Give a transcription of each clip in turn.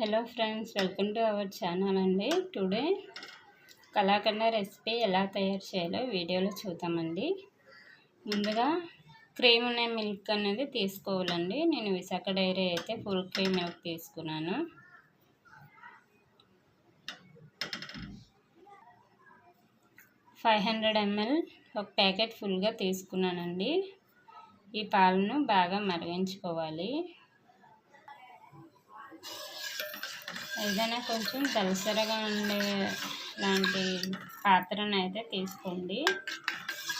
Hello friends welcome to our channel అండి. Today kalakand recipe ఎలా తయారు చేయాలో వీడియోలో చూద్దామండి. ముందుగా క్రీమ్ అనే మిల్క్ అనేది తీసుకోవాలండి. నేను విశాఖ డైరీ అయితే ఫుల్ క్రీమ్ మిల్క్ తీసుకున్నాను. ఫైవ్ హండ్రెడ్ ఎంఎల్ ఒక ప్యాకెట్ ఫుల్గా తీసుకున్నానండి. ఈ పాలను బాగా మరిగించుకోవాలి. ఏదైనా కొంచెం దలసరగా ఉండే లాంటి పాత్రను అయితే తీసుకోండి.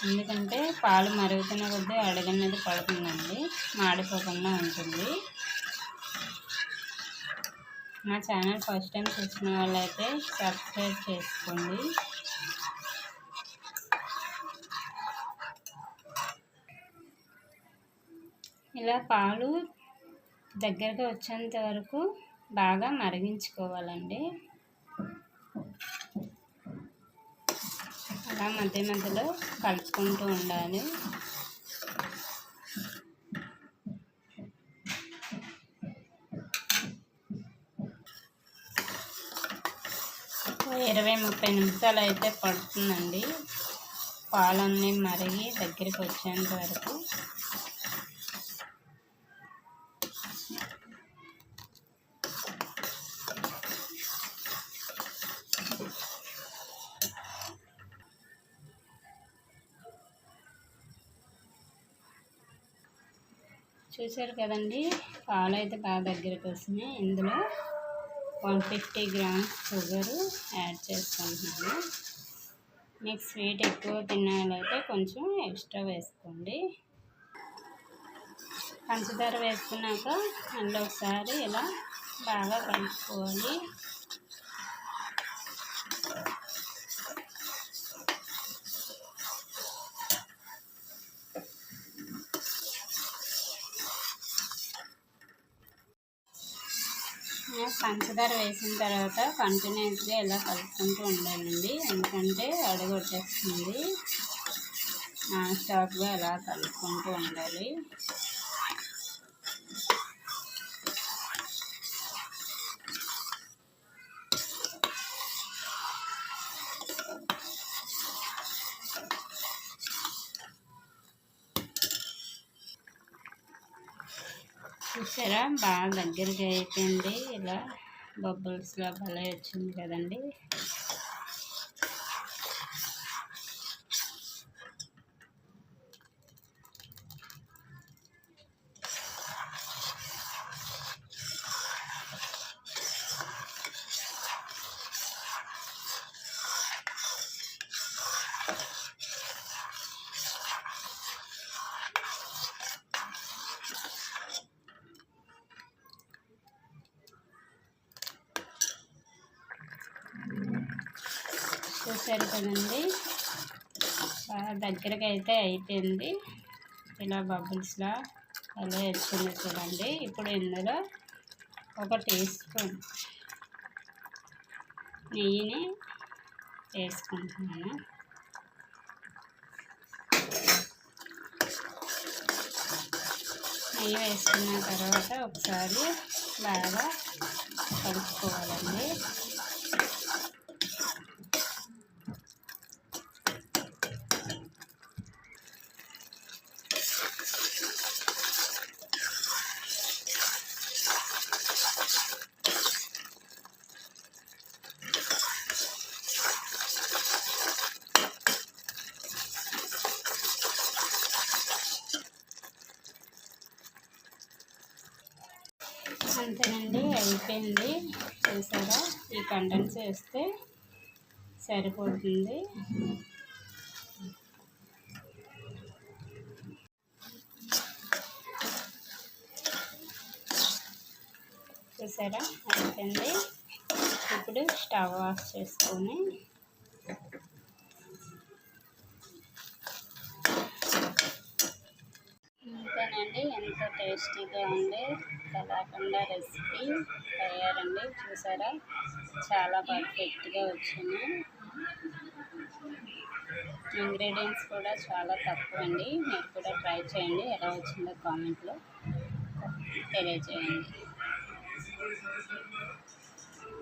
ఎందుకంటే పాలు మరుగుతున్న కొద్దీ అడగన్నది పడుతుందండి. మాడిపోకుండా ఉంటుంది. మా ఛానల్ ఫస్ట్ టైం చూసిన వాళ్ళైతే సబ్స్క్రైబ్ చేసుకోండి. ఇలా పాలు దగ్గరగా వచ్చేంత వరకు బాగా మరిగించుకోవాలండి. అలా మధ్య మధ్యలో కలుపుకుంటూ ఉండాలి. ఇరవై ముప్పై నిమిషాలు అయితే పడుతుందండి. పాలన్నీ మరిగి దగ్గరికి వచ్చేంత వరకు. చూశారు కదండి పాలు అయితే బాగా దగ్గరికి వస్తున్నాయి. ఇందులో one fifty grams sugar add చేసుకుంటున్నాను. మీకు స్వీట్ ఎక్కువ తినాలైతే కొంచెం ఎక్స్ట్రా వేసుకోండి. పంచదార వేసుకున్నాక అందులో ఒకసారి ఇలా బాగా కలుపుకోవాలి. పంచదార వేసిన తర్వాత కంటిన్యూస్గా ఇలా కలుపుకుంటూ ఉండాలండి. ఎందుకంటే అడుగు వచ్చేస్తుంది స్టాక్గా ఇలా కలుపుకుంటూ ఉండాలి. చూసారా? బాగా దగ్గరగా అయిపోయింది. ఇలా బబుల్స్లా భలే వచ్చింది కదండి. చూసారు కదండి. దగ్గరగా అయితే అయిపోయింది. ఇలా బబుల్స్లా అలా వచ్చింది చూడండి. ఇప్పుడు ఇందులో ఒక టీ స్పూన్ నెయ్యిని వేసుకుంటున్నాను. నెయ్యి వేసుకున్న తర్వాత ఒకసారి బాగా కలుపుకోవాలండి. అంతేనండి అయిపోయింది. చూసారా? ఈ కంటెంట్స్ వేస్తే సరిపోతుంది. చూసారా? అయిపోయింది. ఇప్పుడు స్టవ్ ఆఫ్ చేసుకొని అంతేనండి ఎంత టేస్టీగా ఉండే కలాకండ రెసిపీ తయారండి. చూసారా? చాలా పర్ఫెక్ట్గా వచ్చింది. ఇంగ్రీడియంట్స్ కూడా చాలా తక్కువ అండి మీరు కూడా ట్రై చేయండి. ఎలా వచ్చిందో కామెంట్లో తెలియజేయండి.